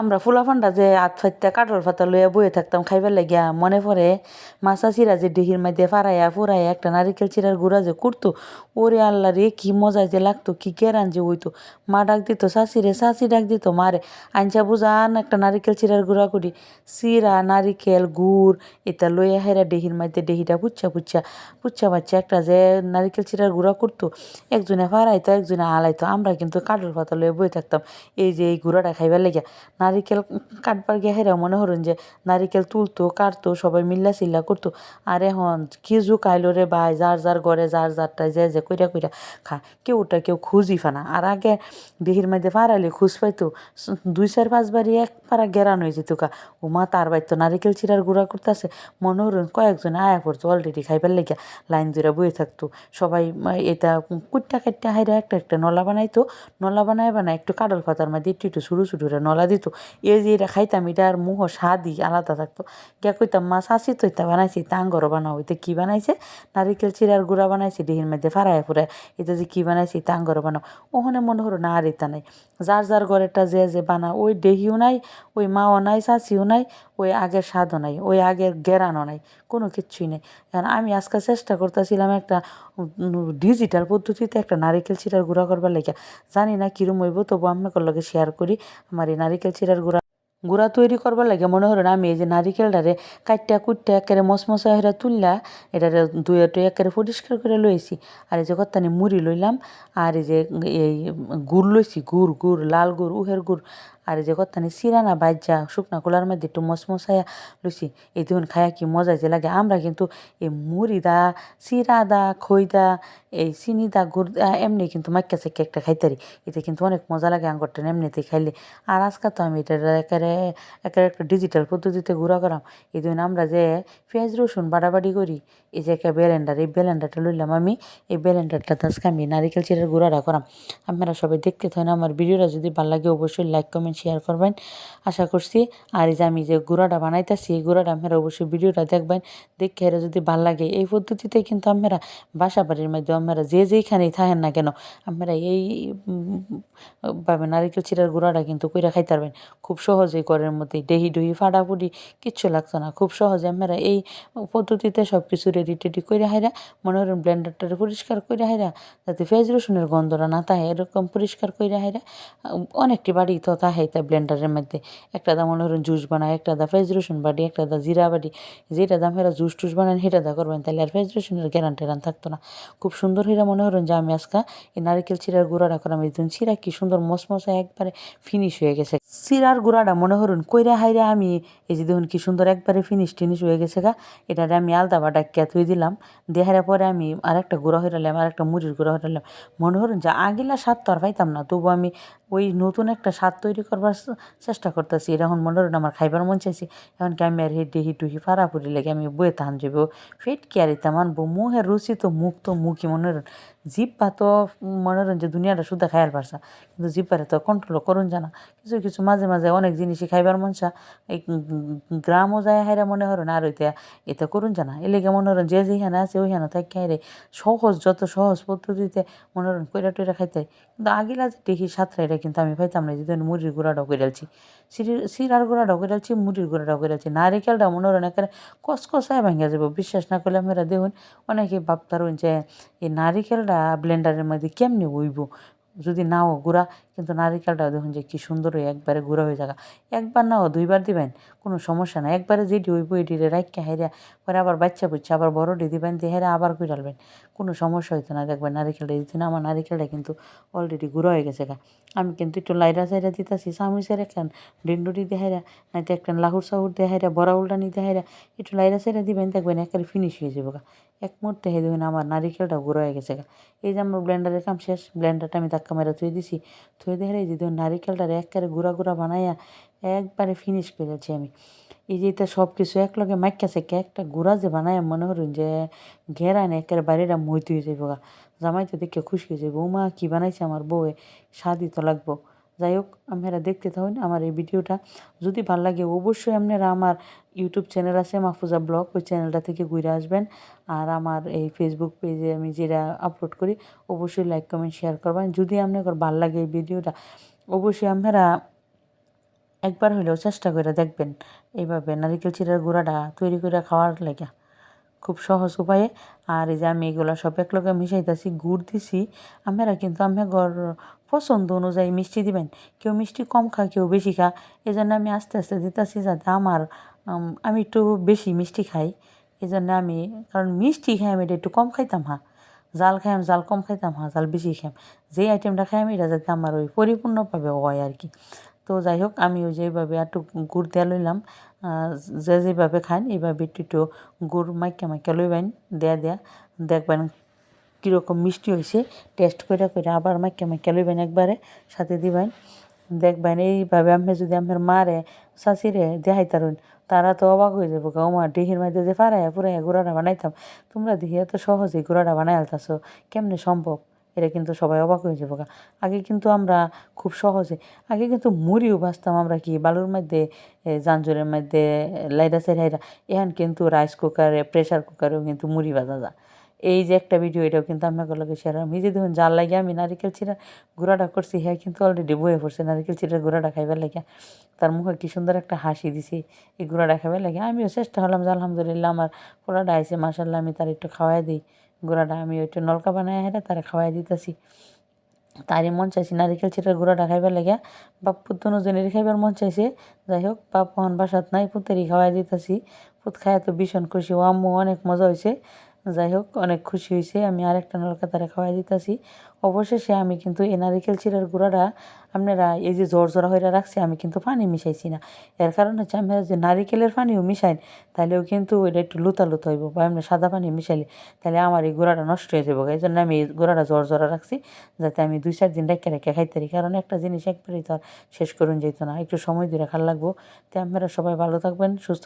আমরা ফুলাফান্ডা যে আত ফাইত্যা কাঠল ফাতা লইয়া বয়ে থাকতাম, খাইবার লাগিয়া মনে পড়ে, মাছা চিরা যে ডিহির মধ্যে ফারাইয়া ফুরাইয়া একটা নারিকেল চিরার গুঁড়া যে করতো ওরে আল্লাহ রে, কি মজা যে লাগতো, কি কেরান যে হইতো। মা ডাক দিত শাশি রে শাশি ডাক দিত মারে আনচা বুঝান একটা নারিকেল চিরার গুঁড়া করি চিরা, নারিকেল, গুড়, এটা লইয়া হেরা ডিহির মধ্যে ডিহিটা পুচ্ছা পুচ্ছা পুচ্ছা বাচ্চা একটা যে নারিকেল চিরার গুঁড়া করতো একজনে ফারাইতো একজনে আলাইতো আমরা কিন্তু কাঠল পাতা লইয়া বয়ে থাকতাম, এই যে এই গুঁড়াটা খাইবার লেগে নারিকেল কাটবার গিয়ে হেরা মনে হরুন যে নারিকেল তুলতো, কাটতো, সবাই মিল্লা চিল্লা করতো। আর এখন কি যুগ আইলো রে ভাই, যার যার ঘরে, যার যারটাই যে যে কইরা কইরা খা কেউটা কেউ খুঁজি ফানা। আর আগে দেহির মধ্যে পারাইলে খুঁজ পাইতো, দুই চার পাঁচ বাড়ি এক পারা গেরান হয়ে যেত কা ও মা তার বাইতো নারিকেল চিরার গুঁড়া করতেছে। মনে হরুন কয়েকজন আয়া পড়তো অলরেডি খাইবার লেগে লাইন ধরে বয়ে থাকতো। সবাই এটা কুট্টা কাট্টা হাইরা একটা একটা নলা বানাইতো। নলা বানায় বানায় একটু কাডল পাতার মধ্যে একটু একটু ছোটো ছোটো নলা দিত। এই যে এটা খাইতাম এটার মুহ স্বাদই আলাদা থাকতো। গিয়া কইতাম, মা শাসি তো এটা বানাইছি তা আঙ্গরও বানাও, এটা কী বানাইছে? নারিকেল চিরার গুঁড়া বানাইছে ডিহির মধ্যে ফারায় ফুরায় এটা যে কী বানাইছে তা আঙ্গরও বানাও। ওখানে মনে হলো না আর এটা নাই। যার যার ঘরেরটা যে যে বানা, ওই ডেহিও নাই, ওই মাও নাই শাসিও নাই, ওই আগের স্বাদও নাই, ওই আগের গেরানো নাই, কোনো কিচ্ছুই নেই। কারণ আমি আজকে চেষ্টা করতেছিলাম একটা ডিজিটাল পদ্ধতিতে একটা নারিকেল চিরার গুঁড়া করবার লেগে। জানি না কিরম হইব, তবু আমি লগে শেয়ার করি। আমার এই নারিকেল চিরার গুড়া। গুঁড়া তৈরি করবার লাগে মনে হলো না, আমি এই যে নারিকেলটারে কাটটা কুটটা একেবারে মশমশা হয়ে তুললা, এটারে ধুয়ে টুয়ে একেবারে পরিষ্কার করে লইছি। আর এই যে কত্তানি মুড়ি লইলাম, আর এই যে এই গুড় লইছি, গুড় গুড়, লাল গুড়, উহের গুড় আর যে কত্তানি সিরানা বাজ্যা শুকনা কুলার মধ্যে একটু মশমশায়া লইছি। এই দেখুন খায়া কি মজা যে লাগে। আমরা কিন্তু এই মুড়ি দা সিরা দা খই দা এই চিনি দা গুড় দা এমনি কিন্তু মাক্কা চেক্কা একটা খাইতারি। এতে কিন্তু অনেক মজা লাগে আঙ্গরটা এমনিতে খাইলে। আর আজকাল তো আমি এটা একেবারে একেবারে একটা ডিজিটাল পদ্ধতিতে গুঁড়া করাম। এই দিন আমরা যে পেঁয়াজ, রসুন বাড়াবাড়ি করি, এই যে একটা ব্লেন্ডার এই ব্লেন্ডারটা লইলাম আমি। এই ব্লেন্ডারটা আজকে আমি নারিকেল চিরার গুঁড়াটা করাম। আপনারা সবাই দেখতে থাকেন আমার ভিডিওটা। যদি ভালো লাগে অবশ্যই লাইক কমেন্ট শেয়ার করবেন। আশা করছি আর এই যে আমি যে গুঁড়াটা বানাইতেছি, এই গুঁড়াটা আপনারা অবশ্যই ভিডিওটা দেখবেন। দেখে এরা যদি ভালো লাগে, এই পদ্ধতিতে কিন্তু আপনারা বাসা বাড়ির মধ্যে আপনারা যে যেইখানেই থাকেন না কেন, আপনারা এই ভাবে নারিকেল চিরার গুঁড়াটা কিন্তু কইরা খাইতে পারবেন। খুব সহজেই ঘরের মধ্যে ডেহি ডুহি ফাটাফুটি কিচ্ছু লাগতো না। খুব সহজে আপনারা এই পদ্ধতিতে সব কিছু রেডি টেডি করে হাইরা মনে করেন ব্লেন্ডারটা পরিষ্কার করে হাইরা যাতে পেঁয়াজ রসুনের গন্ধটা না থাকে, এরকম পরিষ্কার করে হাইরা অনেকটি বাড়ি তো থাকে। তা ব্লেন্ডারের মধ্যে একটা দা মনে করেন জুস বানায়, একটা দা পেঁয়াজ রসুন বাটি, একটা দা জিরা বাটি, যেটা দাম হেরা জুস টুস বানান, সেটা দা করবেন, তাহলে আর পেঁয়াজ রসুনের গ্যারান থাকতো না। খুব সুন্দর হইরা মনে করেন যে আমি আজকা এই নারিকেল চিরার গুঁড়াটা করাম এই দিন। চিরা কি সুন্দর মশমশা একবারে ফিনিশ হয়ে গেছে। চিরার গুঁড়াটা মনে করুন কইরা হাইরা আমি, এই যে দেখুন কি সুন্দর একবারে ফিনিশ টিনিশ হয়ে গেছে গা। এটারে আমি আলদা বাটা থুই দিলাম। দেহার পরে আমি আরেকটা গুঁড়া হইরালাম আর একটা মুড়ির গুঁড়া হইরালাম মনে করুন যে আগিলা স্বাদ তো আর পাইতাম না তবু আমি ওই নতুন একটা স্বাদ তৈরি করবার চেষ্টা করতেছি। এখন মনে করেন আমার খাইবার মন চাইছে। এখন কি আমি আর হেডি হিটুহি ফাড়াফুড়ি লেগে, আমি বয়ে তাহান যাব ফেট কি আর ইতাম আনব মুহের রুচি তো মুখ তো মুখই মনে করেন। পা তো মনে করেন যে দুনিয়াটা শুধু খাইয়ার পারছা। কিন্তু জিব্বারে তো কন্ট্রোল করুন জানা কিছু কিছু মাঝে মাঝে অনেক জিনিসই খাইবার মনসা এই গ্রামও যায় হাইরা মনে করেন আর ওইটা এটা করুন জানা। এলেগে মনে করেন যে যেখানে আছে ওইখানে থাকি হাইরে সহজ, যত সহজ পদ্ধতিতে মনে করেন কইরা টইরা খাইতে কিন্তু আগিলা যে দেখি সাতটা এটা কিন্তু আমি পাইতাম না যেদিন মুড়ির গুঁড়াটাও কইরালছি সিঁড়ির শিরার গুঁড়াটাও কইরালছি মুড়ির গুঁড়াটাও কইরালছি নারিকেলটা মনে করেন একেবারে কসকসায় ভাঙিয়া যাব বিশ্বাস না করলে আমরা দেখুন, অনেকে ভাবতারুন যে এই নারিকেলটা ব্লেন্ডারের মধ্যে কেমনি হইব যদি নাও গুঁড়া, কিন্তু নারিকেলটা দেখুন যে কী সুন্দর হয়ে একবারে গুঁড়া হয়ে যাগা একবার নাও, দুইবার দিবেন, কোনো সমস্যা না একবারে যেটি ওই বইটি রাখা হেরা পরে আবার বাচ্চা বুচ্চা আবার বড়টি দিবেন, দিয়ে হেরা আবার কুড়ালবেন কোনো সমস্যা হইতো না। দেখবেন নারিকেলটা দিতে না আমার নারিকেলটা কিন্তু অলরেডি গুঁড়ো হয়ে গেছে গা। আমি কিন্তু একটু লাইরা সাইরা দিতেছি সামুসের একখান ডেন্ডুরি দেহাইরা নাইতো একটা লাহুর সাহুর দেহাইরা বড়া উল্টানি নিতে হাইরা একটু লাইরা সাইরা দিবেন, দেখবেন একেবারে ফিনিশ হয়ে যাবে গা। এক মুহূর্তে হয়ে দেবেন আমার নারিকেলটা গুঁড়ো হয়ে গেছে গা। এই যে আমার ব্লেন্ডারের কাম শেষ ব্লেন্ডারটা আমি ধাক্কা মেরে থুয়ে দিছি। থুয়ে দেখে এই যে দেখুন নারিকেলটারে একেবারে গুঁড়া গুঁড়া বানাইয়া একবারে ফিনিশ করেছি আমি। এই যে এটা সব কিছু একলগে মাইকা সেকে একটা গুঁড়া যে বানায় মনে করুন যে ঘেরা না একেবারে বাড়িটা মইতে হয়ে যাব গা। জামাইতে দেখে খুশি হয়ে যাব মা কী বানাইছে আমার বউয়ে? স্বাদই তো লাগবো। যাই হোক আপনারা দেখতে থাকুন আমার এই ভিডিওটা। যদি ভালো লাগে অবশ্যই আপনারা আমার ইউটিউব চ্যানেল আছে, মাহফুজা ব্লগ, ওই চ্যানেলটা থেকে ঘুরে আসবেন। আর আমার এই ফেসবুক পেজে আমি যেটা আপলোড করি, অবশ্যই লাইক কমেন্ট শেয়ার করবেন। যদি আপনার ভালো লাগে এই ভিডিওটা, অবশ্যই আপনারা একবার হইলেও চেষ্টা করে দেখবেন। এইভাবে নারিকেল চিরার গুঁড়াটা তৈরি করে খাওয়ার লাগে। খুব সহজ উপায়ে। আর এই যে আমি এগুলো সব একলগে মিশাইতেছি, গুড় দিছি, আমরা কিন্তু আমি ঘর পছন্দ অনুযায়ী মিষ্টি দিবেন। কেউ মিষ্টি কম খা, কেউ বেশি খা। এই জন্য আমি আস্তে আস্তে দিতেছি যাতে আমার আমি একটু বেশি মিষ্টি খাই। এই জন্য আমি, কারণ মিষ্টি খাই আমি এটা একটু কম খাইতাম হ্যাঁ জাল খাইম জাল কম খাইতাম হ্যাঁ জাল বেশি খাইম যে আইটেমটা খাইম এটা যাতে আমার ওই পরিপূর্ণভাবে হয় আর কি। তো যাই হোক আমি ওই যে এইভাবে একটু গুড় দেয়া লইলাম যে যেভাবে খান এইভাবে একটু একটু গুড় মাইকা মাইকা লইবেন, দেয়া দেয়া, দেখবেন কীরকম মিষ্টি হয়েছে টেস্ট করে করে আবার মাইকা মাইকা লইবেন একবারে, সাথে দিবেন। দেখবেন এইভাবে আপনি যদি আপনার মারে শাশিরে দেখাই তারুন তারা তো অবাক হয়ে যাব গো মা ডিহির মধ্যে যে ফারাইয়া ফুরাইয়া গুঁড়াটা বানাইতাম, তোমরা দেখি এত সহজেই গুঁড়াটা বানাই আলতাছো, কেমনে সম্ভব? এটা কিন্তু সবাই অবাক হয়ে যাব আগে কিন্তু আমরা খুব সহজে, আগে কিন্তু মুড়িও বাঁচতাম আমরা কি, বালুর মধ্যে জাঞ্জুরের মধ্যে লাইরা সেরাইরা এখন কিন্তু রাইস কুকারে প্রেশার কুকারেও কিন্তু মুড়ি ভাজা যায়। এই যে একটা ভিডিও এটাও কিন্তু আপনাকে লগে শেয়ার আমি যে দেখুন জাল লাগে আমি নারিকেল চিরা গুঁড়াটা করছি হ্যাঁ কিন্তু অলরেডি বয়ে পড়ছে নারিকেল চিরার গুঁড়াটা খাইবার লাগে। তার মুখে কি সুন্দর একটা হাসি দিছে, এই গুঁড়াটা খাইবার লাগে। আমিও চেষ্টা হলাম যে আলহামদুলিল্লাহ আমার পোলাটা আইসে মাসাল্লাহ আমি তার একটু খাওয়াই দিই। গুঁড়াটা আমি ওইটা নলকা বানায় হেরে তারা খাওয়াই দিতেছি। তারই মন চাইছে নারিকেল চিটার গুঁড়াটা খাইবার লেগে। বাপ পুত খাইবার মন চাইছে। যাই হোক, বাপ মহান বাসাত নাই, পুতেরই খাওয়াই দিতেছি। পুত খায় তো ভীষণ খুশি। ও আম্মু অনেক মজা হয়েছে যাই হোক অনেক খুশি হয়েছে। আমি আরেকটা নলকা তারা খাওয়াই দিতেছি। অবশেষে আমি কিন্তু এই নারিকেল চিরার গুঁড়াটা আপনারা এই যে জ্বর জোড়া হয়ে রাখছি, আমি কিন্তু পানি মিশাইছি না। এর কারণ হচ্ছে আমরা যে নারিকেলের পানিও মিশাইন তাহলেও কিন্তু এটা একটু লুতা লুতা হইব বা আমরা সাদা পানি মিশাইলে তাহলে আমার এই গুঁড়াটা নষ্ট হয়ে যাব এই জন্য আমি এই গুঁড়াটা জ্বর জোড়া রাখছি, যাতে আমি দুই চার দিন রেখে রেখে খাইতে পারি। কারণ একটা জিনিস একবারেই তো আর শেষ করুন যেত না। একটু সময় দিয়ে রাখার লাগবো। তো আপনারা সবাই ভালো থাকবেন, সুস্থ